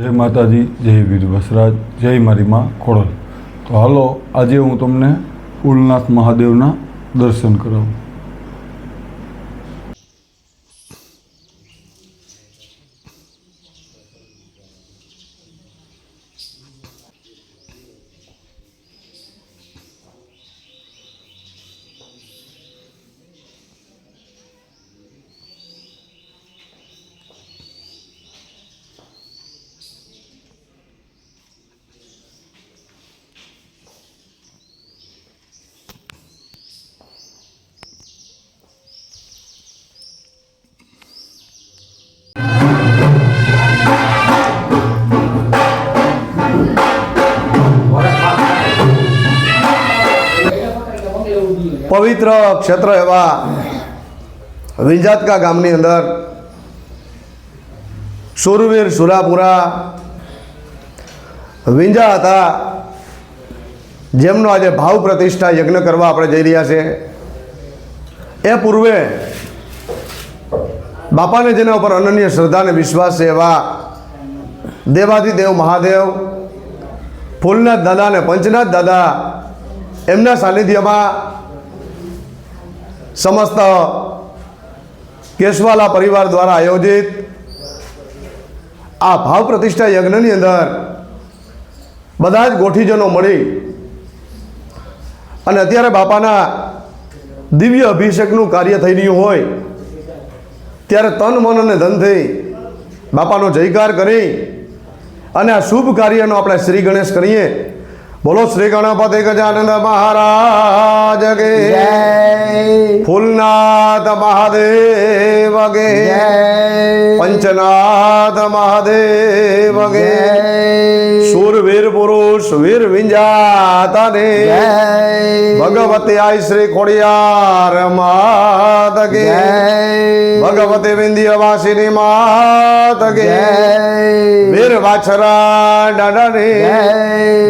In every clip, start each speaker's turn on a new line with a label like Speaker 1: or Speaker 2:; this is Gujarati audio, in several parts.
Speaker 1: જય માતાજી, જય વીર વસરાજ, જય મારી માં ખોડલ. તો હાલો, આજે હું તમને ઉલનાથ મહાદેવના દર્શન કરાવું.
Speaker 2: પવિત્ર ક્ષેત્ર એવા વિંજાતકા ગામની અંદર સુરવીર સુરાપુરા વિંજા હતા, જેમનો આજે ભાવ પ્રતિષ્ઠા યજ્ઞ કરવા આપણે જઈ રહ્યા છે. એ પૂર્વે બાપાને જેના ઉપર અનન્ય શ્રદ્ધા અને વિશ્વાસ છે એવા દેવાધિદેવ મહાદેવ, ફૂલનાથ દાદા અને પંચનાથ દાદા એમના સાનિધ્યમાં સમસ્ત કેશવાલા પરિવાર દ્વારા આયોજિત આ ભાવ પ્રતિષ્ઠા યજ્ઞની અંદર બધા જ ગોઠીજનો મળી અને અત્યારે બાપાના દિવ્ય અભિષેકનું કાર્ય થઈ રહ્યું હોય, ત્યારે તન, મન અને ધનથી બાપાનો જયકાર કરી અને આ શુભ કાર્યનો આપણે શ્રી ગણેશ કરીએ. બોલો શ્રી ગણપતિ ગજાનંદ મહારાજ કે. ફૂલનાથ મહાદેવ ગે પંચનાથ મહાદેવ ગે પુરુષ વીર વિંજાતને ભગવતી આઈ શ્રી ખોડિયાર માત ગે ભગવતી વિંધ્યવાસિની માત કે વીર વાછરા ડાડા ને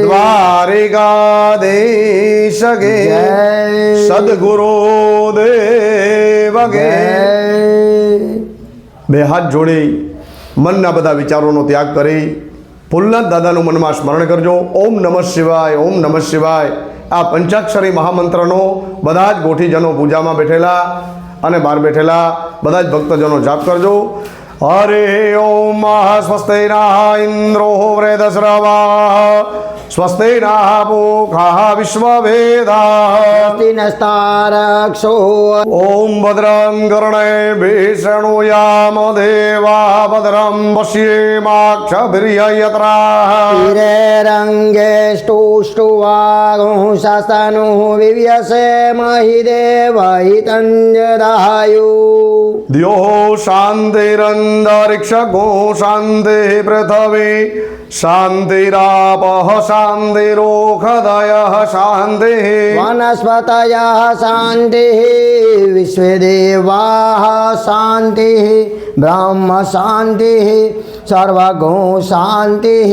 Speaker 2: દ્વારિકા દેશ કે સદગુરુ દેવ કે બે હાથ જોડી મનના બધા વિચારોનો ત્યાગ કરી ફૂલનાથ દાદાનું મનમાં સ્મરણ કરજો. ઓમ નમઃ શિવાય, ઓમ નમઃ શિવાય. આ પંચાક્ષરી મહામંત્રનો બધા જ ગોઠીજનો પૂજામાં બેઠેલા અને બહાર બેઠેલા બધા જ ભક્તજનો જાપ કરજો. હરે ઓમ સ્વસ્તે ના ઇન્દ્રો વૃદસ્રવા સ્વસ્તે ના પૂખા વિશ્વવેદા
Speaker 3: નસ્તારક્ષો
Speaker 2: ઓમ ભદ્રં કર્ણે ભીષણુયામ દેવા ભદ્રમ પશ્યેમાક્ષભિર્યત્રા
Speaker 3: તીરે રંગે સ્ટુષ્ટુવાગું શાસનું વિવ્યસે મહિ દેવ હિતંજદાયુ
Speaker 2: દ્યો अन्तरिक्षगो शान्तिः पृथिवी शान्तिरापः शान्तिरोखदयः शान्तिः
Speaker 3: वनस्पतयः शान्तिः विश्वे देवाः शान्तिः ब्रह्मशान्तिः सर्वगो शान्तिः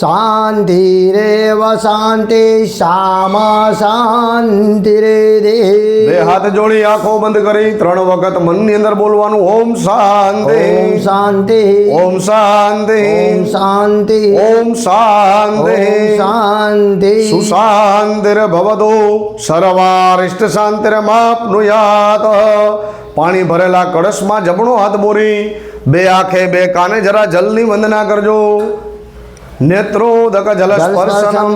Speaker 3: શાંતિરેવ શાંતિ શામા શાંતિરે દેહ
Speaker 2: બે હાથ જોડી આંખો બંધ કરી ત્રણ વખત મનની અંદર બોલવાનું ઓમ શાંતિ
Speaker 3: ઓમ શાંતિ
Speaker 2: ઓમ શાંતિ
Speaker 3: ઓમ શાંતિ
Speaker 2: ઓમ શાંતિ
Speaker 3: શાંતિ
Speaker 2: સુશાંતિર ભવતો સર્વારિષ્ટ શાંતિર પાણી ભરેલા કળશમાં જમણો હાથ બોરી બે આંખે બે કાને જરા જલની વંદના કરજો નેત્રોદક જલ સ્પર્શનમ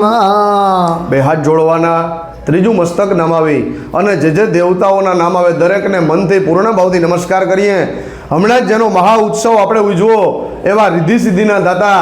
Speaker 2: બે હાથ જોડવાના ત્રીજું મસ્તક નમાવી અને જે જે દેવતાઓના નામ આવે દરેકને મનથી પૂર્ણ ભાવથી નમસ્કાર કરીએ. હમણાં જ જેનો મહા ઉત્સવ આપણે ઉજવો એવા રિદ્ધિ સિદ્ધિના દાતા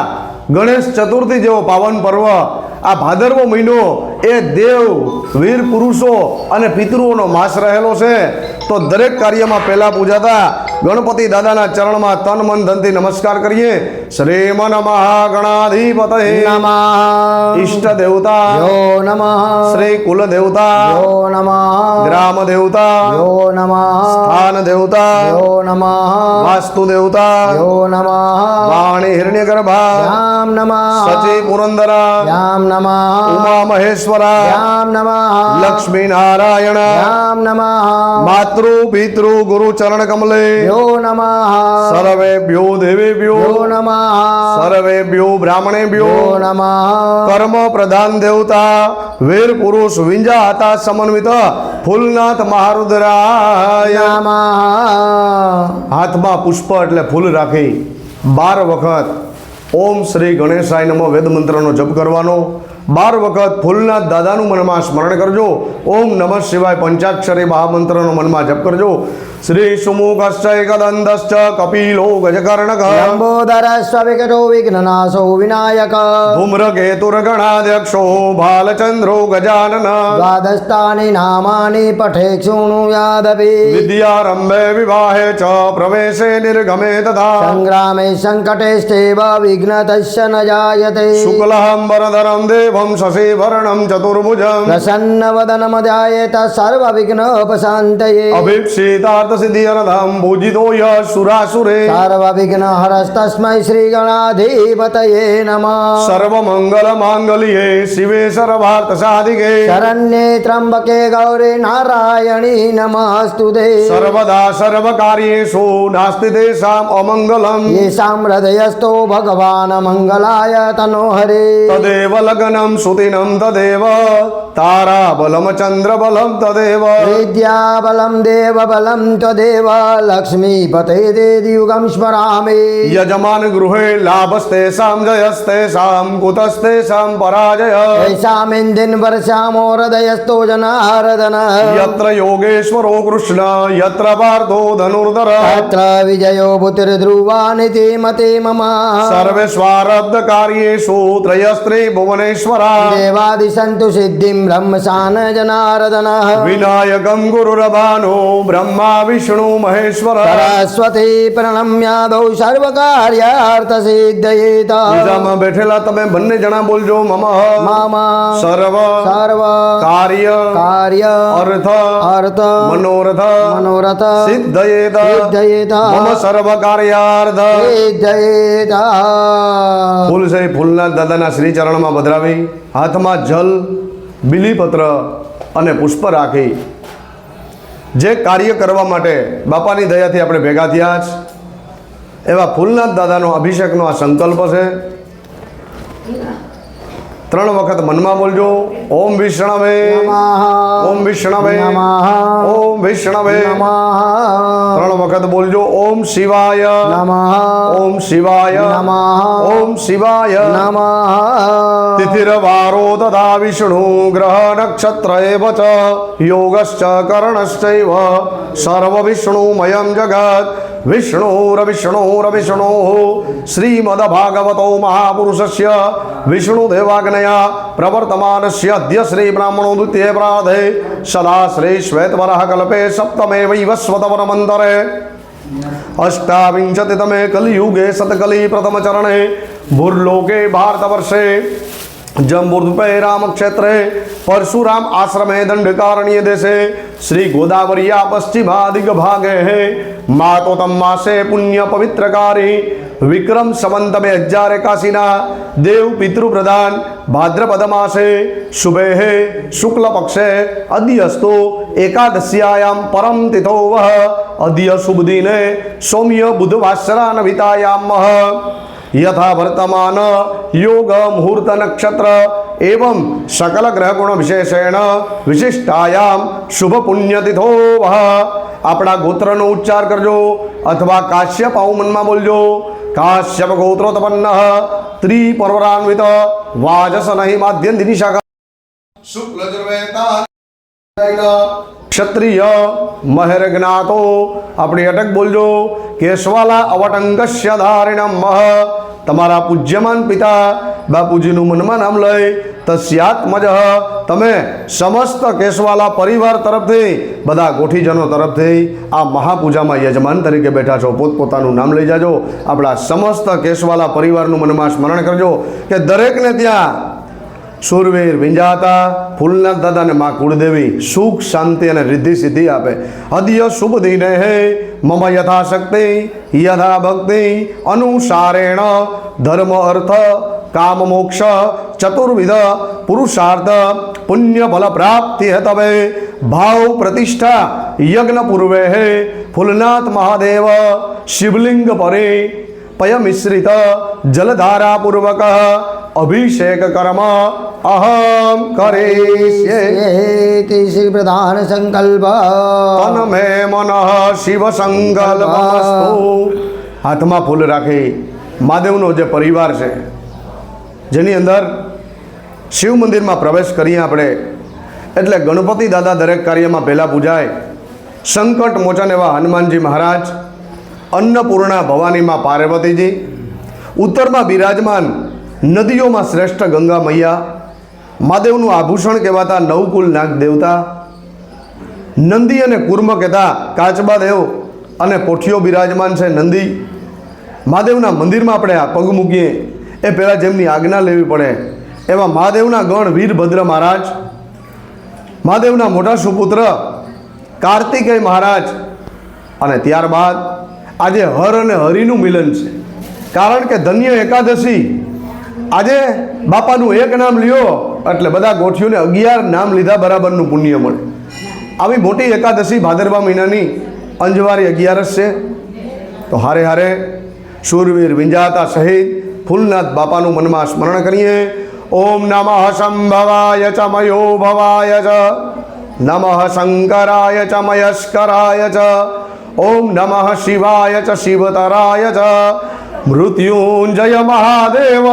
Speaker 2: ગણેશ ચતુર્થી જેવો પાવન પર્વ આ ભાદરવો મહિનો એ દેવ વીર પુરુષો અને પિતૃઓનો માસ રહેલો છે. તો દરેક કાર્યમાં પહેલાં પૂજાતા ગણપતિ દાદાના ચરણમાં તન મન ધનથી નમસ્કાર કરીએ. શ્રીમન મહાગણાધિપતય.
Speaker 3: નમઃ.
Speaker 2: ઈષ્ટ દેવતા.
Speaker 3: યો નમઃ.
Speaker 2: શ્રી કુલ દેવતા.
Speaker 3: યો નમઃ.
Speaker 2: ગ્રામ દેવતા.
Speaker 3: યો નમઃ.
Speaker 2: સ્થાન દેવતા.
Speaker 3: યો નમઃ.
Speaker 2: વાસ્તુ દેવતા.
Speaker 3: યો નમઃ.
Speaker 2: વાણી હિરણ્ય ગર્ભા
Speaker 3: યામ નમઃ.
Speaker 2: સચી પુરંદરા.
Speaker 3: યામ નમઃ.
Speaker 2: ઉમા મહેશ્વરા
Speaker 3: યામ નમઃ।
Speaker 2: લક્ષ્મી નારાયણ
Speaker 3: રામ નમઃ।
Speaker 2: માતૃ પિતૃ ગુરુ ચરણ કમલે।
Speaker 3: યો નમઃ।
Speaker 2: સર્વેભ્યો દેવેભ્યો।
Speaker 3: ભ્યો નમઃ।
Speaker 2: સર્વેભ્યો બ્રાહ્મણે
Speaker 3: ભ્યો નમઃ।
Speaker 2: કર્મ પ્રધાન દેવતા વીર પુરુષ વિંજાતા સમન્વિત ફૂલનાથ મહારુદ્રાય।
Speaker 3: નમઃ
Speaker 2: હાથમાં પુષ્પ એટલે ફૂલ રાખી બાર વખત ઓમ શ્રી ગણેશાય નમઃ વેદ મંત્રનો જપ કરવાનો બાર વખત ફૂલના દાદાનું મનમાં સ્મરણ કરજો. ઓમ નમઃ શિવાય પંચાક્ષરે મહામંત્રનો મનમાં જપ કરજો. શ્રી સુમુખશ્ચ એકદંતશ્ચ કપિલો ગજકર્ણક
Speaker 3: લંબોદરસ્વ વિકટો વિઘ્નનાશો વિનાયક
Speaker 2: ધૂમ્રકેતુર્ગણાધ્યક્ષો ભાલચંદ્રો ગજાનન
Speaker 3: દ્વાદસ્તાની નામાની પઠે શૃણુયાદપી
Speaker 2: વિદ્યારંભે વિવાહે ચ પ્રવેશે નિર્ગમે તથા
Speaker 3: સંગ્રામે સંકટેષ્ટેવ વિઘ્નતસ્ય ન જાયતે
Speaker 2: શુક્લાંબરધરમ દેવમ શશિભરણમ ચતુર્ભુજમ
Speaker 3: પ્રસન્નવદનમધ્યાયેત
Speaker 2: યત સિદ્ધિરધમ ભોજિતો યસુરાસુરે સર્વવિઘ્ન
Speaker 3: હરસ્તસ્મૈ શ્રી ગણાધિપતયે નમઃ
Speaker 2: સર્વમંગલ માંગલ્યે શિવે સર્વાર્થ સાધિકે
Speaker 3: શરણ્યે ત્રંબકે ગૌરે નારાયણી નમઃસ્તુ દે
Speaker 2: સર્વદા સર્વકાર્યેષુ નાસ્તિ તેષામ અમંગલમ
Speaker 3: યેષામ હૃદયસ્થો ભગવાન મંગલાય તનો હરે
Speaker 2: તદેવ લગ્નમ સુતિનમ તદેવ તારા બલમ ચંદ્ર બલમ તદેવ
Speaker 3: વિદ્યા બલમ દેવ બલમ देवा लक्ष्मीपते देदियुगं स्मरामि
Speaker 2: यजमान गृहे लाभस्तेषां जयस्तेषां कुतस्तेषां पराजय
Speaker 3: येषामिन्दिन् वर्षामो हृदयस्तो जनार्दन
Speaker 2: यत्र योगेश्वरो कृष्ण यत्र पार्थो धनुर्धर
Speaker 3: तत्र विजयो बुतिर्ध्रुवानिति मते मम
Speaker 2: सर्वेष्वारब्धकार्येषु त्रयस्त्री भुवनेश्वरा
Speaker 3: देवादिसन्तु सिद्धिं ब्रह्मसान जनार्दनः
Speaker 2: विनायकं गुरुरभानो ब्रह्मा વિષ્ણુ મહેશ્વર
Speaker 3: સરસ્વતી પ્રણમ્યાદૌ સર્વકાર્યાર્થસિદ્ધયેત
Speaker 2: બીજામાં બેઠેલા તમે બંને જણા બોલજો મમ
Speaker 3: મામા
Speaker 2: સર્વ
Speaker 3: સર્વ
Speaker 2: કાર્ય
Speaker 3: કાર્ય
Speaker 2: અર્થ
Speaker 3: અર્થ
Speaker 2: મનોરથ
Speaker 3: મનોરથ
Speaker 2: સિદ્ધયેત
Speaker 3: સિદ્ધયેત
Speaker 2: મમ સર્વ કાર્યાર્થ
Speaker 3: સિદ્ધયેત
Speaker 2: ફૂલ છે ફૂલના દાદાના શ્રી ચરણમાં પધરાવી હાથમાં જલ બીલીપત્ર અને પુષ્પ રાખી જે કાર્ય કરવા માટે બાપાની દયાથી આપણે ભેગા થયા જ. એવા ફૂલનાથ દાદાનો અભિષેકનો આ સંકલ્પ છે. ત્રણ વખત મનમાં બોલજો. ઓમ વિષ્ણવે. ઓમ વિષ્ણવે. ઓમ વિષ્ણવે. ત્રણ વખત બોલજો. ઓમ શિવાય.
Speaker 3: નમઃ.
Speaker 2: ઓમ શિવાય.
Speaker 3: નમઃ.
Speaker 2: ઓમ શિવાય.
Speaker 3: નમઃ.
Speaker 2: તિથિર્વારો તથા વિષ્ણુ ગ્રહ નક્ષત્ર એવ ચ યોગશ્ચ કર્ણશ્ચૈવ. સર્વ વિષ્ણુમયમ જગત. વિષ્ણુરવિષ્ણુરવિષ્ણુ શ્રીમદ ભાગવતો મહાપુરુષસ્ય વિષ્ણુદેવાગ્નયા પ્રવર્તમાનસ્ય અદ્ય શ્રી બ્રાહ્મણો દ્વિતીય પ્રાધે સદા શ્રી શ્વેતવરઃ કલ્પે સપ્તમે વૈવસ્વતવનમંતરે અષ્ટાવિંશતિતમે કલિયુગે સતકલી પ્રથમચરણે ભૂર્લોકે ભારતવર્ષે જંબુર્દુપે રામક્ષેત્રે પરશુરામ આશ્રમે દંડકારણ્ય દેશે શ્રી ગોદાવર્યા પશ્ચિમાદિગ ભાગે હે માતોતમ માસે પુણ્ય પવિત્રકારી વિક્રમ સંવંત બે હજાર એકાસીના દેવ પિતૃ પ્રધાન ભાદ્રપદ માસે શુભે હે શુક્લ પક્ષે અદ્યસ્તો એકાદશ્યાયામ પરમ તિથો વહ અદ્ય શુભ દિને સૌમ્ય બુધવાસરાન વિતાયામ યથા વર્તમાન યોગ મુહૂર્ત નક્ષત્ર એવમ સકલ ગ્રહગુણ વિશેષેણ વિશિષ્ટાયામ શુભ પુણ્યતિથો વહ આપણા ગોત્રનો ઉચ્ચાર કરજો અથવા કાશ્યપ આવું મનમાં બોલજો કાશ્યપ ગોત્રોત્પન્ન ત્રિપર્વરાન્વિત વાજસ નહીં માધ્યમ દિનિશાખા શુક્લ ક્ષત્રિય મહેર જ્ઞાતો આપણી અટક બોલજો કેશવાલા અવટંગસ્ય ધારિણમ મહ તમારા પૂજ્યમાન પિતા બાપુજીનું મનમાં નામ લઈ તસ્યાત્મજ તમે સમસ્ત કેશવાલા પરિવાર તરફથી બધા ગોઠીજનો તરફથી આ મહાપૂજામાં યજમાન તરીકે બેઠા છો પોતપોતાનું નામ લઈ જાજો આપણા સમસ્ત કેશવાલા પરિવારનું મનમાં સ્મરણ કરજો કે દરેકને ત્યાં સુરવીર વિંજાતા ફૂલનાથ દાદાને માં કુળદેવી સુખ, શાંતિ અને રિદ્ધિ સિદ્ધિ આપે. અદ્ય શુભ દિને હે, મમ યથાશક્તિ, યથા ભક્તિ, અનુસારેણ, ધર્મ અર્થ, કામ મોક્ષ, ચતુર્વિધ, પુરુષાર્થ, પુણ્ય ફલ પ્રાપ્તિ હેતવે ભાવ પ્રતિષ્ઠા યજ્ઞ પૂર્વે હે, ફૂલનાથ મહાદેવ, શિવલિંગ પરે પય મિશ્રિત જલધારા પૂર્વક અભિષેક કર્મ અહમ કરીષ્યે
Speaker 3: એતિ શ્રી પ્રધાન સંકલ્પ
Speaker 2: તન મે મન શિવ સંકલ્પસ્તુ હાથમાં ફૂલ રાખી મહાદેવનો જે પરિવાર છે જેની અંદર શિવ મંદિરમાં પ્રવેશ કરીએ આપણે એટલે ગણપતિ દાદા દરેક કાર્યમાં પહેલાં પૂજાય સંકટ મોચન એવા હનુમાનજી મહારાજ અન્નપૂર્ણા ભવાનીમાં પાર્વતીજી, ઉત્તરમાં બિરાજમાન નદીઓમાં શ્રેષ્ઠ ગંગા મૈયા, મહાદેવનું આભૂષણ કહેવાતા નવકુલ નાગ દેવતા નંદી અને કુર્મ કહેતા કાચબા દેવ અને પોઠીઓ બિરાજમાન છે નંદી. મહાદેવના મંદિરમાં આપણે આ પગ મૂકીએ, એ પહેલાં જેમની આજ્ઞા લેવી પડે, એવા મહાદેવના ગણ વીરભદ્ર મહારાજ, મહાદેવના મોટા સુપુત્ર કાર્તિકેય મહારાજ અને ત્યારબાદ આજે હર અને હરિનું મિલન છે. કારણ કે ધન્ય એકાદશી આજે બાપાનું એક નામ લ્યો એટલે બધા ગોઠિયોને અગિયાર નામ લીધા બરાબરનું પુણ્ય મળે. આવી મોટી એકાદશી ભાદરવા મહિનાની અંજવારી અગિયારસ છે. તો હારે હારે શૂરવીર વિંજાતા સહિત ફૂલનાથ બાપાનું મનમાં સ્મરણ કરીએ. ઓમ નમઃ સંભવાય ચ મયો ભવાય ચ. નમઃ શંકરાય ચ મયસ્કરાય ચ. ઓમ નમઃ શિવાય ચ શિવતરાય ચ મૃત્યુંજય મહાદેવ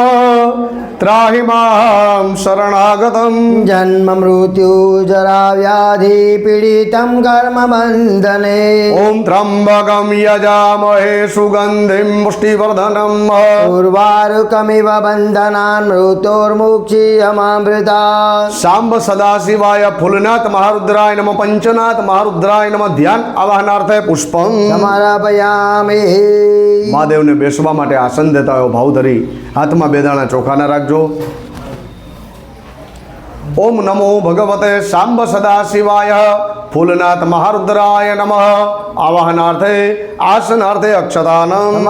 Speaker 2: ત્રાહિ મામ શરણાગતમ
Speaker 3: જન્મ મૃત્યુ જરા વ્યાધિ પીડિતમ કર્મ બંધને
Speaker 2: ઓમ ત્રંબકમ યજામહે સુગંધિમ પુષ્ટિવર્ધનમ
Speaker 3: ઉર્વારુકમિવ બંધનાન મૃત્યોર્મુક્ષીયમામૃતા
Speaker 2: સાંબ સદાશિવાય ફૂલનાથ મહારુદ્રાય નમ પંચનાથ મહારુદ્રાય નમ ધ્યાન આવાહનાર્થે પુષ્પમ
Speaker 3: સમર્પયામિ
Speaker 2: મહાદેવને બેસવા માટે આસન દેતા હોય ભાવ ધરી હાથમાં બે દાણા ચોખાના રાખજો. ઓમ નમો ભગવતે સાંબ સદાશિવાય. ફૂલનાથ મહારુદ્રાય નમઃ. આવાહનાર્થે આસનાર્થે અક્ષતાનમ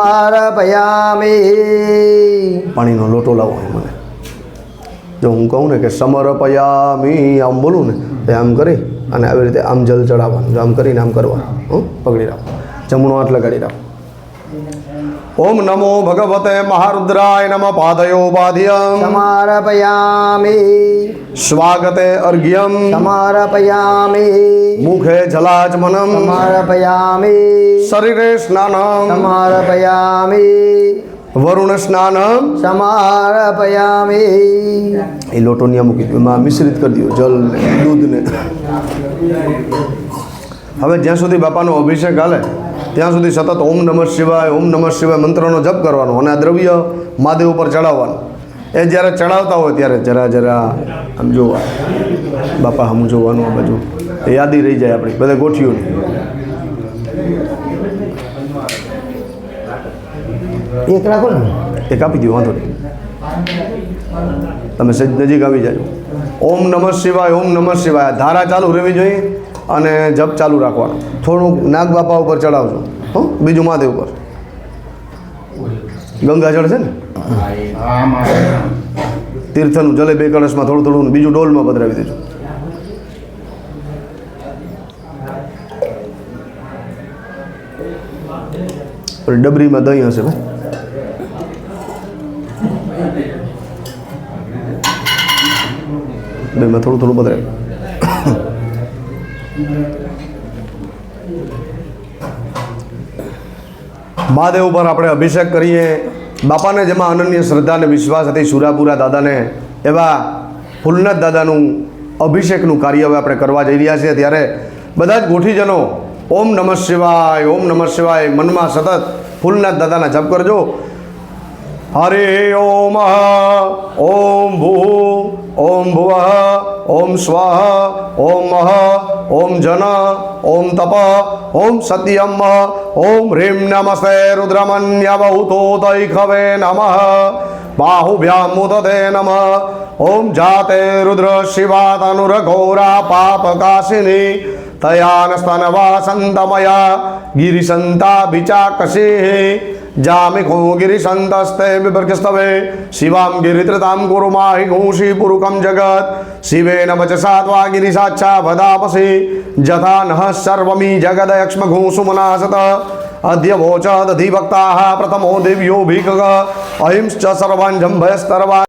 Speaker 2: પાણીનો લોટો લાવો મને. જો હું કહું ને કે સમર્પયામી આમ બોલું ને તો આમ કરી અને આવી રીતે આમ જલ ચડાવવાનું આમ કરીને આમ કરવાનું હં પકડી રાખો. જમણો હાથ લગાડી રાખો. ઓમ નમો ભગવતે મહારુદ્રાય નમ પાદયોપાધ્યમ.
Speaker 3: સમારપયામિ.
Speaker 2: સ્વાગતે અર્ઘ્યમ.
Speaker 3: સમારપયામિ.
Speaker 2: મુખે જલાજમનમ.
Speaker 3: સમારપયામિ.
Speaker 2: શરીરે સ્નાનમ.
Speaker 3: સમારપયામિ.
Speaker 2: વરુણ સ્નાનમ.
Speaker 3: સમારપયામિ.
Speaker 2: એ લોટો નિયમ મિશ્રિત કરી દો જલ ને દૂધને. હવે જ્યાં સુધી બાપાનો અભિષેક હાલે ત્યાં સુધી સતત ઓમ નમઃ શિવાય ઓમ નમઃ શિવાય મંત્રનો જપ કરવાનો અને આ દ્રવ્ય મહાદેવ ઉપર ચડાવવાનું. એ જ્યારે ચડાવતા હોય ત્યારે જરા જરા આમ જોવા. બાપા હમ જોવાનું આ બાજુ એ યાદી રહી જાય આપણી બધા ગોઠીઓની.
Speaker 3: એક રાખો ને.
Speaker 2: એક આપી દો વાંધો નહીં. તમે સજ નજીક આવી જાજો. ઓમ નમઃ શિવાય ઓમ નમઃ શિવાય. ધારા ચાલુ રહેવી જોઈએ. અને જપ ચાલુ રાખવાનો. થોડુંક નાગ બાપા ઉપર ચડાવજો. હો, બીજું મહાદેવ ઉપર. ગંગાજળ છે ને? તીર્થનું, જલે બે કળશમાં થોડું થોડું બીજું ડોલમાં પધરાવી દેજો. ડબરીમાં દહીં હશે ભાઈ. બેમાં થોડું થોડું પધરાવી મહાદેવ ઉપર આપણે અભિષેક કરીએ. બાપાને જેમાં અનન્ય શ્રદ્ધા અને વિશ્વાસ હતી, સુરાપુરા દાદાને, એવા ફૂલનાથ દાદાનું અભિષેકનું કાર્ય હવે આપણે કરવા જઈ રહ્યા છીએ. ત્યારે બધા જ ગોઠીજનો, ઓમ નમઃ શિવાય, ઓમ નમઃ શિવાય, મનમાં સતત ફૂલનાથ દાદાના જપ કરજો. હરે ઓમ ઓમ ભૂ ઓમ ભુવ ઓમ સ્વઃ ઓમ મહ ઓમ જન ઓમ તપ ઓમ સત્યમ ઓમ હ્રીમ નમસ્તે રુદ્રમન્યવહુતો તૈખવે નમઃ બાહુભ્યામ મુદતે નમઃ ઓમ જાતે રુદ્ર શિવા તનુરઘોરા પાપકાશિની તયાન સ્તનવા સંતમયા ગિરિસંતા બિચાકશે જામિ ખો ગિરિશંતસ્તે બિભર્ગસ્તવે શિવામ ગિરિત્રતામ કુરુમાહિ ઘોષી પુરુકમ જગત શિવેન વચસા ત્વા ગિરિશાચ્છા વદાપસી જથા નઃ સર્વમી જગદયક્ષ્મ ઘોષુમનાસત અદ્ય વોચ દધિભક્તાः પ્રથમો દિવ્યો ભીકગ અહિંશ્ચ સર્વાંજંભયસ્તર્વા